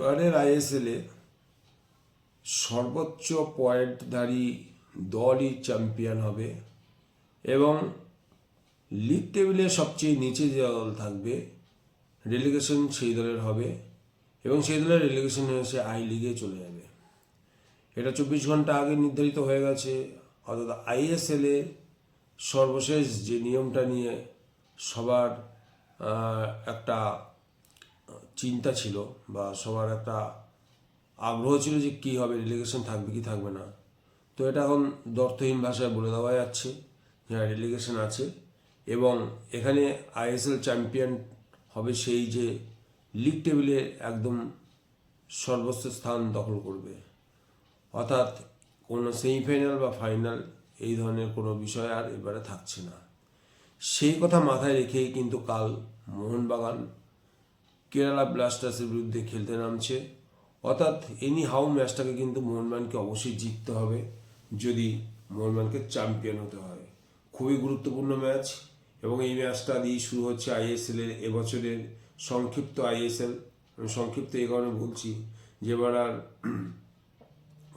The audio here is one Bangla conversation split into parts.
এবারের আইএসএলে সর্বোচ্চ পয়েন্টধারী দলই চ্যাম্পিয়ন হবে এবং লিগ টেবিলে সবচেয়ে নিচে যে দল থাকবে রেলিগেশন সেই দলের হবে এবং সেই দলের রেলিগেশন এসে আই লিগে চলে যাবে। এটা চব্বিশ ঘণ্টা আগে নির্ধারিত হয়ে গেছে, অর্থাৎ আইএসএলে সর্বশেষ যে নিয়মটা নিয়ে সবার একটা চিন্তা ছিল বা সবার একটা আগ্রহ ছিল যে কী হবে রিলিগেশন থাকবে কি থাকবে না। তো এটা এখন দর্থহীন ভাষায় বলে দেওয়া যাচ্ছে হ্যাঁ রিলিগেশন আছে এবং এখানে আইএসএল চ্যাম্পিয়ন হবে সেই যে লিগ টেবিলে একদম সর্বোচ্চ স্থান দখল করবে। অর্থাৎ কোনো সেমিফাইনাল বা ফাইনাল এই ধরনের কোনো বিষয় আর এবারে থাকছে না। সেই কথা মাথায় রেখেই কিন্তু কাল মোহনবাগান কেরালা ব্লাস্টার্সের বিরুদ্ধে খেলতে নামছে। অর্থাৎ এনি হাউ ম্যাচটাকে কিন্তু মোহনবাগানকে অবশ্যই জিততে হবে, যদি মোহনবাগানকে চ্যাম্পিয়ন হতে হয়। খুবই গুরুত্বপূর্ণ ম্যাচ এবং এই ম্যাচটা দিয়ে শুরু হচ্ছে আইএসএল এর এবছরের সংক্ষিপ্ত আইএসএল আমি সংক্ষিপ্ত এই কারণে বলছি যে এবার আর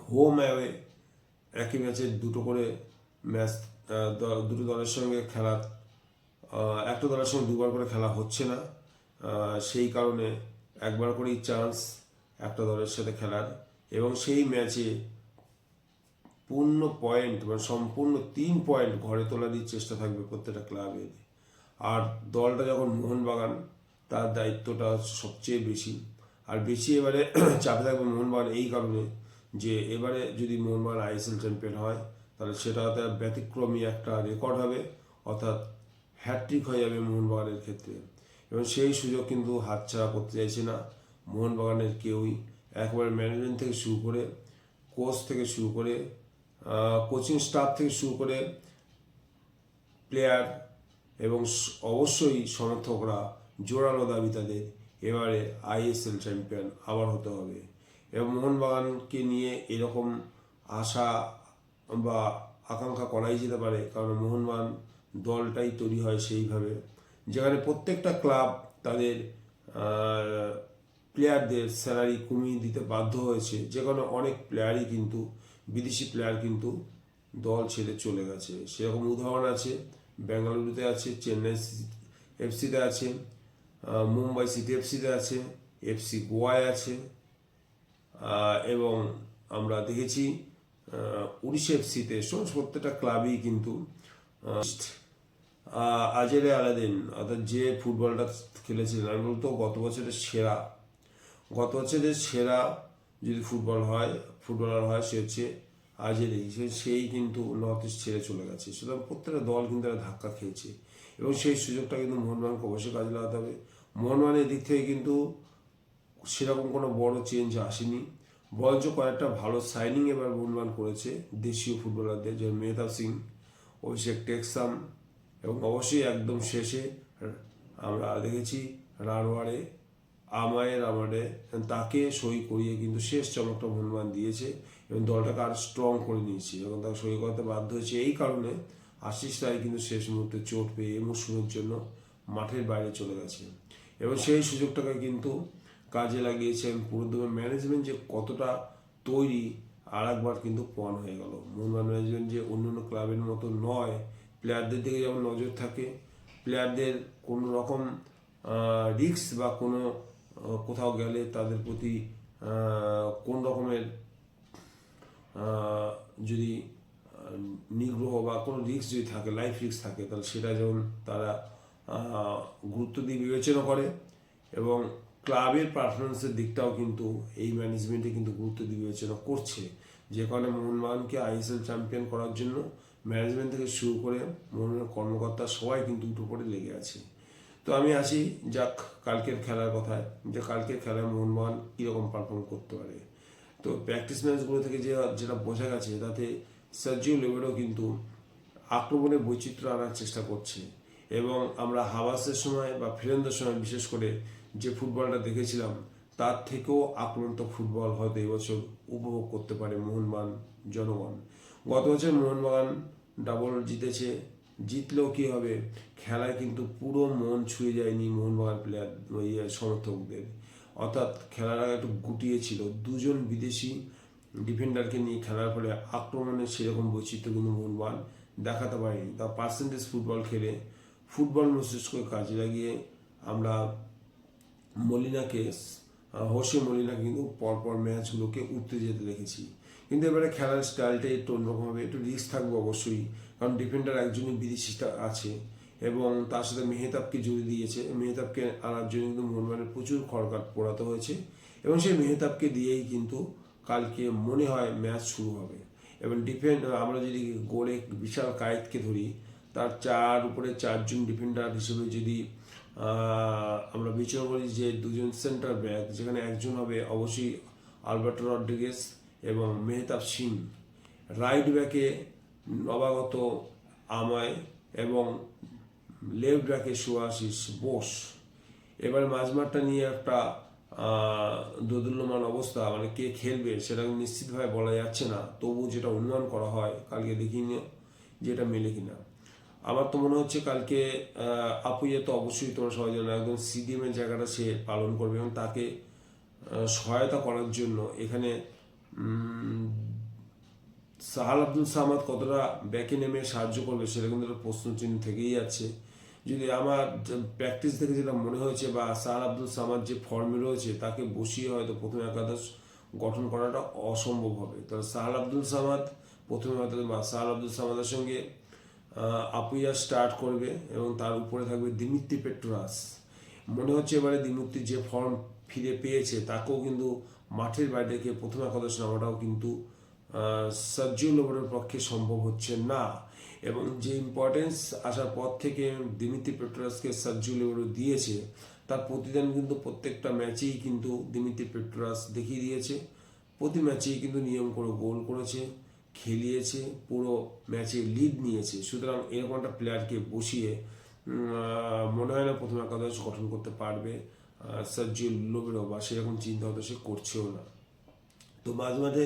হোম অ্যাওয়ে একই ম্যাচে দুটো করে ম্যাচ দুটো দলের সঙ্গে খেলা একটা দলের সঙ্গে দুবার করে খেলা হচ্ছে না। সেই কারণে একবার করেই চান্স একটা দলের সাথে খেলার এবং সেই ম্যাচে পূর্ণ পয়েন্ট মানে সম্পূর্ণ তিন পয়েন্ট ঘরে তোলারই চেষ্টা থাকবে প্রত্যেকটা ক্লাবের আর দলটা যখন মোহনবাগান, তার দায়িত্বটা সবচেয়ে বেশি। আর বেশি এবারে চাপে থাকবে মোহনবাগান এই কারণে যে এবারে যদি মোহনবাগান আইএসএল চ্যাম্পিয়ন হয়, তাহলে সেটা ব্যতিক্রমী একটা রেকর্ড হবে, অর্থাৎ হ্যাট্রিক হয়ে যাবে মোহনবাগানের ক্ষেত্রে। এবং সেই সুযোগ কিন্তু হাতছাড়া করতে চাইছে না। মোহনবাগানের কেউই। একবারে ম্যানেজমেন্ট থেকে শুরু করে কোচ থেকে শুরু করে কোচিং স্টাফ থেকে শুরু করে প্লেয়ার এবং অবশ্যই সমর্থকরা জোরালো দাবি তাদের, এবারে আইএসএল চ্যাম্পিয়ন আবার হতে হবে। এবং মোহনবাগানকে নিয়ে এরকম আশা বা আকাঙ্ক্ষা করাই যেতে পারে, কারণ মোহনবাগান দলটাই তৈরি হয় সেইভাবে। যেখানে প্রত্যেকটা ক্লাব তাদের প্লেয়ারদের স্যালারি কমিয়ে দিতে বাধ্য হয়েছে। যেখানে অনেক প্লেয়ারই কিন্তু, বিদেশি প্লেয়ার কিন্তু দল ছেড়ে চলে গেছে। সেরকম উদাহরণ আছে বেঙ্গালুরুতে আছে চেন্নাই এফসিতে আছে মুম্বাই সিটি এফসিতে আছে এফসি গোয়ায় আছে এবং আমরা দেখেছি উড়িষ্যা এফসিতে সমস্ত প্রত্যেকটা ক্লাবেই কিন্তু আজেরে আলাদিন, অর্থাৎ যে ফুটবলটা খেলেছিলেন, আমি বলতো গত বছরের সেরা। গত বছরের সেরা যদি ফুটবল হয়, ফুটবলার হয়, সে হচ্ছে আজেরি সেই কিন্তু নর্থ ইস্ট ছেড়ে চলে গেছে। সুতরাং প্রত্যেকটা দল কিন্তু একটা ধাক্কা খেয়েছে। এবং সেই সুযোগটা কিন্তু মোহনবাগানকে অবশ্যই কাজে লাগাতে হবে। মোহনবাগানের দিক থেকে কিন্তু সেরকম কোনো বড় চেঞ্জ আসেনি। বরঞ্চ কয়েকটা ভালো সাইনিং এবার মোহনবাগান করেছে দেশীয় ফুটবলারদের, যেমন মেহতাব সিং, অভিষেক টেক্সাম এবং অবশ্যই একদম শেষে আমরা দেখেছি রানওয়ারে আমায়ের আমারে তাকে সই করিয়ে কিন্তু শেষ চমকটা মোহনবাগান দিয়েছে এবং দলটাকে আরও স্ট্রং করে নিয়েছে এবং তাকে সই করতে বাধ্য হয়েছে। এই কারণে আশিস রায় কিন্তু শেষ মুহূর্তে চোট পেয়ে মৌসুমের জন্য মাঠের বাইরে চলে গেছে। এবং সেই সুযোগটাকে কিন্তু কাজে লাগিয়েছেন পুরোদমে ম্যানেজমেন্ট যে কতটা তৈরি আর একবার কিন্তু পণ হয়ে গেল। মোহনবাগান ম্যানেজমেন্ট যে অন্য অন্য ক্লাবের মতো নয় প্লেয়ারদের দিকে যেমন নজর থাকে, প্লেয়ারদের কোনো রকম রিস্ক বা কোনো কোথাও গেলে তাদের প্রতি কোন রকমের যদি নিগ্রহ বা কোনো রিস্ক যদি থাকে লাইফ রিক্স থাকে, তাহলে সেটা যেমন তারা গুরুত্ব দিয়ে বিবেচনা করে এবং ক্লাবের পারফরমেন্সের দিকটাও কিন্তু এই ম্যানেজমেন্টে কিন্তু গুরুত্ব দিয়ে বিবেচনা করছে। যে কারণে মোহনবাগানকে আইএসএল চ্যাম্পিয়ন করার জন্য ম্যানেজমেন্ট থেকে শুরু করে মোহনের কর্মকর্তা সবাই কিন্তু উঠে পড়ে লেগে আছে। তো আমি আসি, যাক কালকের খেলার কথায়, যে কালকের খেলায় মোহনবাগান কীরকম পারফর্ম করতে পারে। তো প্র্যাকটিস ম্যাচগুলো থেকে যে, যেটা বোঝা গেছে, তাতে সার্জিও লেবেরও কিন্তু আক্রমণে বৈচিত্র্য আনার চেষ্টা করছে। এবং আমরা হাবাসের সময় বা ফিরেন্দার সময় বিশেষ করে যে ফুটবলটা দেখেছিলাম, তার থেকেও আক্রান্ত ফুটবল হয়তো এবছর উপভোগ করতে পারে মোহনবাগান জনগণ। গত বছর মোহনবাগান ডাবল জিতেছে। জিতলেও কি হবে? খেলায় কিন্তু পুরো মন ছুঁয়ে যায়নি মোহনবাগান প্লেয়ার ওই সমর্থকদের। অর্থাৎ আগে একটু গুটিয়ে ছিল দুজন বিদেশি ডিফেন্ডারকে নিয়ে খেলার ফলে আক্রমণের সেরকম বৈচিত্র্য কিন্তু মোহনবাগান দেখাতে পারেনি। তা পার্সেন্টেজ ফুটবল খেলে ফুটবল মস্তিষ্ককে কাজে লাগিয়ে আমরা মলিনাকে হোসে মলিনা কিন্তু পরপর ম্যাচগুলোকে উঠতে যেতে দেখেছি। কিন্তু এবারে খেলার স্টাইলটা একটু অন্যরকম হবে, একটু রিস্ক থাকবে অবশ্যই, কারণ ডিফেন্ডার একজনই বিদেশিটা আছে এবং তার সাথে মেহতাবকে জুড়ে দিয়েছে, মেহতাবকে আনার জন্য কিন্তু মোহনবাগানের প্রচুর খড়কাট পোড়াতে হয়েছে এবং সেই মেহতাবকে দিয়েই কিন্তু কালকে মনে হয় ম্যাচ শুরু হবে। এবং ডিফেন্ড আমরা যদি গোলে বিশাল কায়েতকে ধরি, তার চার উপরে চারজন ডিফেন্ডার হিসেবে যদি আমরা বিচার করি যে দুজন সেন্টার ব্যাক যেখানে একজন হবে অবশ্যই আলবার্টো রড্রিগেস এবং মেহতাব সিং। রাইট ব্যাকে নবাগত আমায় এবং লেফট ব্যাকে সুয়াশিস বোস। এবার মাঝমাঠটা নিয়ে একটা দোদুল্যমান অবস্থা মানে কে খেলবে সেটা নিশ্চিতভাবে বলা যাচ্ছে না। তবু যেটা অনুমান করা হয়, কালকে দেখিনি যে এটা মেলে কিনা। আমার তো মনে হচ্ছে কালকে আপুইয়া তো অবশ্যই তোমরা সবাই জানো একদম সিডিএম এর জায়গাটা সে পালন করবে এবং তাকে সহায়তা করার জন্য এখানে সাহাল আব্দুল সামাদ কতটা ব্যাকে নেমে সাহায্য করবে সেটা কিন্তু একটা প্রশ্ন চিহ্ন থেকেই যাচ্ছে। যদি আমার প্র্যাকটিস থেকে যেটা মনে হয়েছে বা সাহাল আব্দুল সামাদ যে ফর্মে রয়েছে তাকে বসিয়ে হয়তো প্রথম একাদশ গঠন করাটা অসম্ভব হবে। তবে সাহাল আব্দুল সামাদ প্রথমে হয়তো সাহাল আব্দুল সামাদের সঙ্গে আপুইয়া স্টার্ট করবে এবং তার উপরে থাকবে দিমিত্রি পেট্রোরাস মনে হচ্ছে এবারে দিমিত্রি যে ফর্ম ফিরে পেয়েছে তাকেও কিন্তু মাঠের বাইরে থেকে প্রথম একাদশ নামাটাও কিন্তু সার্জিও লোবরের পক্ষে সম্ভব হচ্ছে না। এবং যে ইম্পর্টেন্স আসার পর থেকে দিমিতি পেট্রোরাসকে সার্জিও লোবরো দিয়েছে, তার প্রতিদান কিন্তু প্রত্যেকটা ম্যাচেই কিন্তু দিমিতি পেট্রোরাস দেখিয়ে দিয়েছে। প্রতি ম্যাচেই কিন্তু নিয়ম করে গোল করেছে, খেলিয়েছে, পুরো ম্যাচে লিড নিয়েছে। সুতরাং এরকম একটা প্লেয়ারকে বসিয়ে মনে হয় না প্রথম একাদশ গঠন করতে পারবে। সার্জিও লোবেরো বা সেরকম চিন্তা হয়তো সে করছেও না। তো মাঝে মাঝে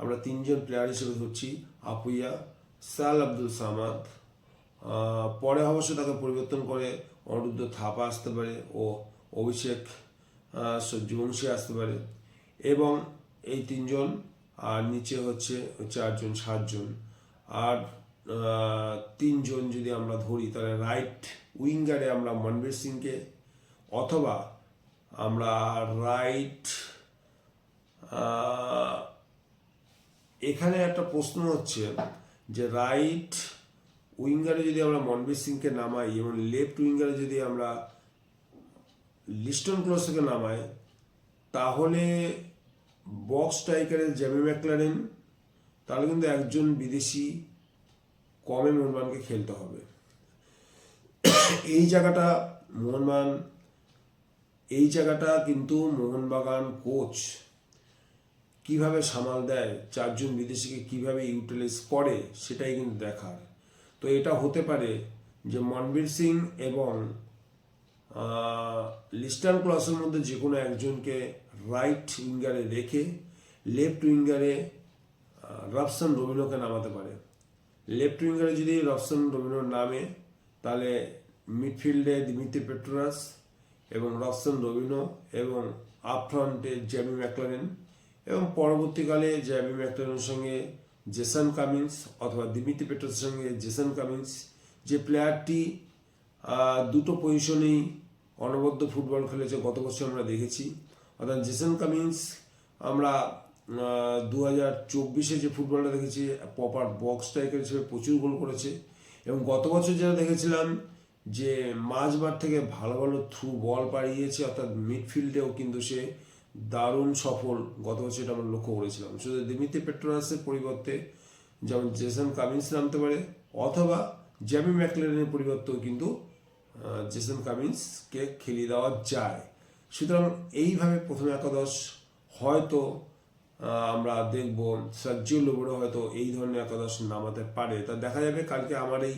আমরা তিনজন প্লেয়ার হিসেবে ধরছি, আপুইয়া, সাল আব্দুল সামাদ। পরে অবশ্য তাকে পরিবর্তন করে অনিরুদ্ধ থাপা আসতে পারে ও অভিষেক সূর্যবংশী আসতে পারে। এবং এই তিনজন, আর নিচে হচ্ছে চারজন সাতজন। আর তিনজন যদি আমরা ধরি, তাহলে রাইট উইঙ্গারে আমরা মনবীর সিংকে, অথবা আমরা রাইট এখানে একটা প্রশ্ন হচ্ছে যে রাইট উইঙ্গারে যদি আমরা মনবীর সিংকে নামাই এবং লেফট উইঙ্গারে যদি আমরা লিস্টন ক্লোসকে নামাই, তাহলে বক্স স্ট্রাইকারের জ্যামি ম্যাকলারেন তাহলে কিন্তু একজন বিদেশি কমে মোহনবাগানকে খেলতে হবে। এই জায়গাটা মোহনবাগান এই জায়গাটা কিন্তু মোহনবাগান কোচ কীভাবে সামাল দেয়, চারজন বিদেশিকে কীভাবে ইউটিলাইজ করে, সেটাই কিন্তু দেখার। তো এটা হতে পারে যে মনবীর সিং এবং লিস্টার্ন ক্লাসের মধ্যে যে কোনো একজনকে রাইট উইঙ্গারে রেখে, লেফট উইঙ্গারে রবসন রবিনোকে নামাতে পারে। লেফট উইঙ্গারে যদি রবসন রবিনোর নামে, তাহলে মিডফিল্ডে দিমিত্রি পেট্রোরাস এবং রবসন রবিনো এবং আপফ্রন্টে জ্যামি ম্যাকলারেন এবং পরবর্তীকালে জ্যামি ম্যাকলারেনের সঙ্গে জেসন কামিন্স অথবা দিমিত্রি পেট্রোসের সঙ্গে জেসন কামিন্স যে প্লেয়ারটি দুটো পজিশনেই অনবদ্য ফুটবল খেলেছে গত বছর আমরা দেখেছি। অর্থাৎ জেসন কামিন্স আমরা দু হাজার চব্বিশে যে ফুটবলটা দেখেছি প্রপার বক্স স্ট্রাইকার হিসেবে প্রচুর গোল করেছে এবং গত বছর যেটা দেখেছিলাম যে মাঝবার থেকে ভালো ভালো থ্রু বল পাড়িয়েছে, অর্থাৎ মিডফিল্ডেও কিন্তু সে দারুণ সফল গত বছর এটা আমরা লক্ষ্য করেছিলাম। শুধু দিমিত্রি পেট্রোনাসের পরিবর্তে যেমন জেসন কামিন্স নামতে পারে, অথবা জ্যামি ম্যাকলেনের পরিবর্তেও কিন্তু জেসন কামিন্সকে খেলিয়ে দেওয়া যায়। সুতরাং এইভাবে প্রথম একাদশ হয়তো আমরা দেখব সার্জিও লোবরো হয়তো এই ধরনের একাদশ নামাতে পারে। তা দেখা যাবে, কালকে আমার এই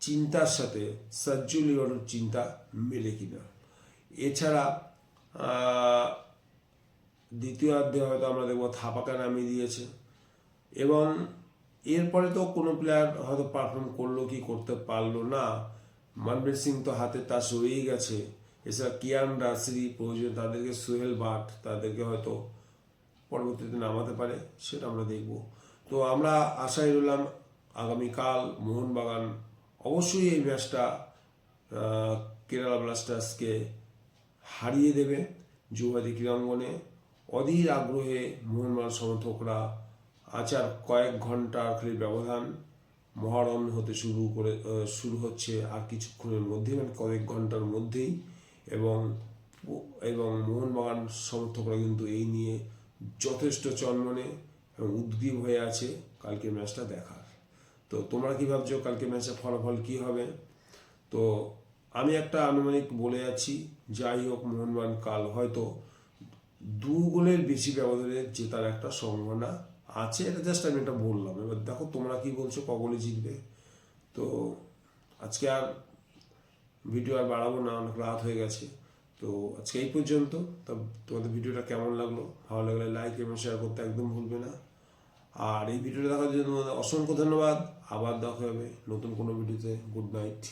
চিন্তার সাথে লোবরোর চিন্তা মেলে কিনা। এছাড়া দ্বিতীয় দ্বিতীয়ার্ধে হয়তো আমরা দেখব থাপাকা নামিয়ে দিয়েছে। এবং এরপরে তো কোনো প্লেয়ার হয়তো পারফর্ম করল কি করতে পারল না। মনবীর সিং তো হাতে তাস রয়েই গেছে। এছাড়া কিয়ান রাসরি প্রয়োজন তাদেরকে সোহেল বাট তাদেরকে হয়তো পরবর্তীতে নামাতে পারে, সেটা আমরা দেখব। তো আমরা আশায় রইলাম আগামীকাল মোহনবাগান অবশ্যই এই ম্যাচটা কেরালা ব্লাস্টার্সকে হারিয়ে দেবে যুবাদী ক্রীড়াঙ্গনে। অধীর আগ্রহে মোহনবাগান সমর্থকরা আচার কয়েক ঘণ্টার খালি ব্যবধান মহরম হতে শুরু করে শুরু হচ্ছে আর কিছুক্ষণের মধ্যেই মানে কয়েক ঘণ্টার মধ্যেই। এবং এবং মোহনবাগান সমর্থকরা কিন্তু এই নিয়ে যথেষ্ট চন্মনে এবং উদ্গ্রীব হয়ে আছে। কালকের ম্যাচটা দেখার। তো তোমরা কি ভাবছ কালকে ম্যাচের ফলাফল কি হবে? তো আমি একটা আনুমানিক বলে যাচ্ছি যাই হোক মোহনবাগান কাল হয়তো দু গোলের বেশি ব্যবধানে জেতার একটা সম্ভাবনা আছে, এটা জাস্ট আমি এটা বললাম। এবার দেখো তোমরা কি বলছো, ক গোলে জিতবে? তো আজকে আর ভিডিও আর বাড়াবো না, অনেক রাত হয়ে গেছে। তো আজকে এই পর্যন্ত। তা তোমাদের ভিডিওটা কেমন লাগল? ভালো লাগলে লাইক এবং শেয়ার করতে একদম ভুলবে না। আর এই ভিডিওটা দেখার জন্য অসংখ্য ধন্যবাদ। আবার দেখা হবে নতুন কোনো ভিডিওতে। Good night.